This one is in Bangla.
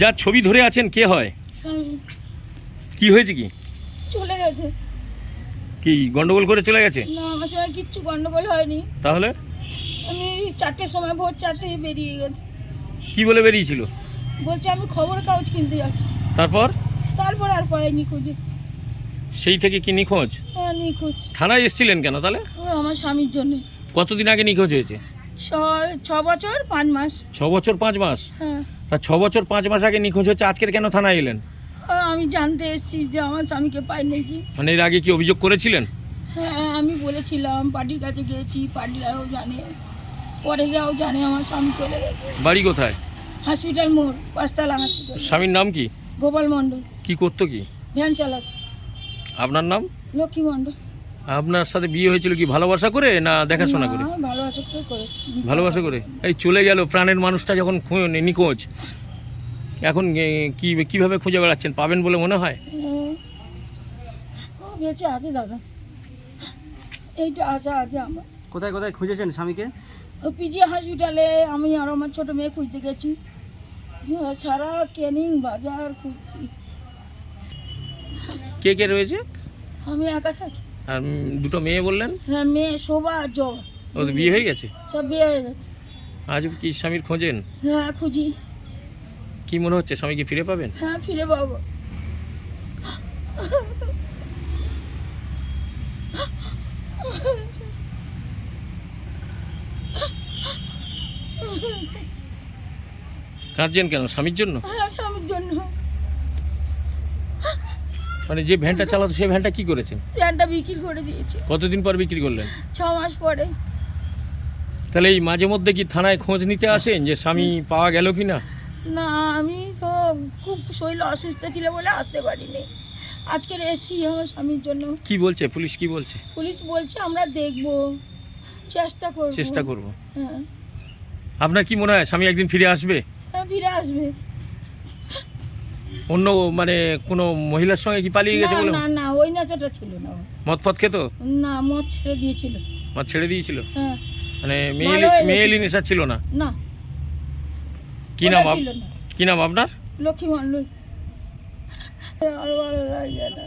যার ছবি ধরে আছেন কে হয়? কি হয়েছে কি? চলে গেছে। কি গন্ডগোল করে চলে গেছে? না আমার সঙ্গে কিচ্ছু গন্ডগোল হয়নি। তাহলে? আমি চারটের সময় ভোর চারটে বেরিয়ে গেছে। কি বলে বেরিয়েছিল? বলছে আমি খবর কাগজ কিনতে যাচ্ছি। তারপর? তারপর আর পাইনি খুঁজে। সেই থেকে কি নিখোঁজ? হ্যাঁ নিখোঁজ। থানায় এসেছিলেন কেন তাহলে? ও আমার স্বামীর জন্য। কতদিন আগে নিখোঁজ হয়েছে? ছ ছ বছর পাঁচ মাস। ছ বছর পাঁচ মাস? হ্যাঁ। তা ছ বছর পাঁচ মাস আগে নিখোঁজ হচ্ছে আজকের কেন থানায় এলেন? আমি জানতে এসেছি যে আমার স্বামীকে পাই নাকি মানে এর আগে কি অভিযোগ করেছিলেন? হ্যাঁ আমি বলেছিলাম পার্টির কাছে গিয়েছি পার্টিরাও জানে। পরেরাও জানে আমার স্বামী চলে গেছে। বাড়ি কোথায়? হসপিটাল মোড় পাঁচতলা হসপিটাল স্বামীর নাম কি? গোপাল মণ্ডল। কি করতো কি? ভ্যান চালাতো। আপনার নাম? লক্ষ্মী মণ্ডল। আপনার সাথে বিয়ে হয়েছিল কি ভালোবাসা করে না দেখাশোনা করে? ভালোবাসা করে করেছি। ভালোবাসা করে? এই চলে গেল প্রাণের মানুষটা যখন নিখোঁজ। এখন কি কীভাবে খুঁজে বেড়াচ্ছেন? পাবেন বলে মনে হয়। বেঁচে আছে দাদা। এইটা আশা আছে আমার। কোথায় কোথায় খুঁজেছেন স্বামীকে? ও পিজি হসপিটালে আমি আর আমার ছোট মেয়ে খুঁজতে গেছি। সারা ক্যানিং বাজার খুঁজছি। কে কে রয়েছে? আমি একা থাকি। আর দুটো মেয়ে বললেন? হ্যাঁ মেয়ে শোভা আর জবা ওদের বিয়ে হয়ে গেছে? সব বিয়ে হয়ে গেছে। আজ কি স্বামীর খোঁজেন? হ্যাঁ খুঁজি। কি মনে হচ্ছে স্বামীকে ফিরে পাবেন? হ্যাঁ ফিরে পাবো। কাঁদছেন কেন? স্বামীর জন্য? হ্যাঁ স্বামীর জন্য। মানে যে ভ্যানটা চালাতো সেই ভ্যানটা কি করেছেন? প্যান্টটা বিক্রি করে দিয়েছি। কতদিন পর বিক্রি করলেন? ছ মাস পরে। তাহলে এই মাঝে মধ্যে কি থানায় খোঁজ নিতে আসেন যে স্বামী পাওয়া গেল কি না? না আমি তো খুব শরীর অসুস্থ ছিল বলে আসতে পারিনি। আজকের এসি আমার স্বামীর জন্য। কি বলছে? পুলিশ কি বলছে? পুলিশ বলছে আমরা দেখব। চেষ্টা করব। চেষ্টা করব। হ্যাঁ। আপনার কি মনে হয় স্বামী একদিন ফিরে আসবে? ফিরে আসবে। অন্য মানে কোনো মহিলার সঙ্গে কি পালিয়ে গেছে বলে? না না ওই নেশাটা ছিল না মদ ফদ খেত? না মদ ছেড়ে দিয়েছিল। মদ ছেড়ে দিয়েছিল? হ্যাঁ। মানে ভালো মেয়েলি মেয়েলি নেশা ছিল না? না। কি নাম কি নাম আপনার? লক্ষ্মী মণ্ডল। আর ভালো লাগে না।